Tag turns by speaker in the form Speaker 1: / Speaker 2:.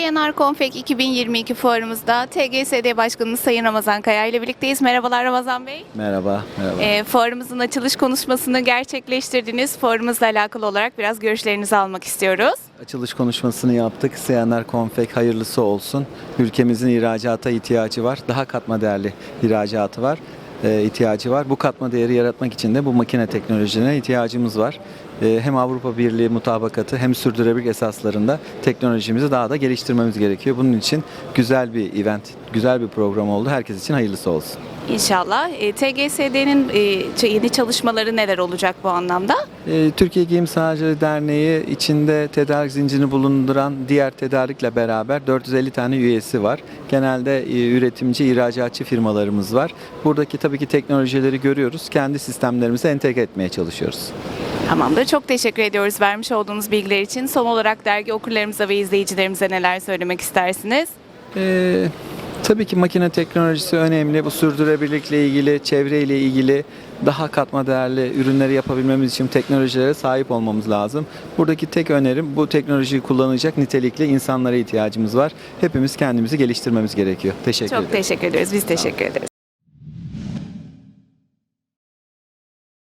Speaker 1: CNR Config 2022 fuarımızda TGSD Başkanımız Sayın Ramazan Kaya ile birlikteyiz. Merhabalar Ramazan Bey.
Speaker 2: Merhaba, merhaba.
Speaker 1: Ee, fuarımızın açılış konuşmasını gerçekleştirdiniz. Fuarımızla alakalı olarak biraz görüşlerinizi almak istiyoruz.
Speaker 2: Açılış konuşmasını yaptık. CNR Config hayırlısı olsun. Ülkemizin ihracata ihtiyacı var. Daha katma değerli ihracatı var. E, ihtiyacı var. Bu katma değeri yaratmak için de bu makine teknolojilerine ihtiyacımız var. E, hem Avrupa Birliği mutabakatı hem sürdürülebilir esaslarında teknolojimizi daha da geliştirmemiz gerekiyor. Bunun için güzel bir event, güzel bir program oldu. Herkes için hayırlısı olsun.
Speaker 1: İnşallah. Ee, TGSD'nin e, yeni çalışmaları neler olacak bu anlamda?
Speaker 2: E, Türkiye Giyim Sanatçıları Derneği içinde tedarik zincirini bulunduran diğer tedarikle beraber 450 tane üyesi var. Genelde e, üretimci, ihracatçı firmalarımız var. Buradaki tabii ki teknolojileri görüyoruz. Kendi sistemlerimize entegre etmeye çalışıyoruz.
Speaker 1: Tamamdır. Çok teşekkür ediyoruz vermiş olduğunuz bilgiler için. Son olarak dergi okurlarımıza ve izleyicilerimize neler söylemek istersiniz?
Speaker 2: Ee, tabii ki makine teknolojisi önemli. Bu sürdürülebilirlikle ilgili, çevreyle ilgili daha katma değerli ürünleri yapabilmemiz için teknolojilere sahip olmamız lazım. Buradaki tek önerim bu teknolojiyi kullanacak nitelikli insanlara ihtiyacımız var. Hepimiz kendimizi geliştirmemiz gerekiyor. Teşekkür
Speaker 1: Çok
Speaker 2: ederim.
Speaker 1: teşekkür ediyoruz. Biz teşekkür ederiz.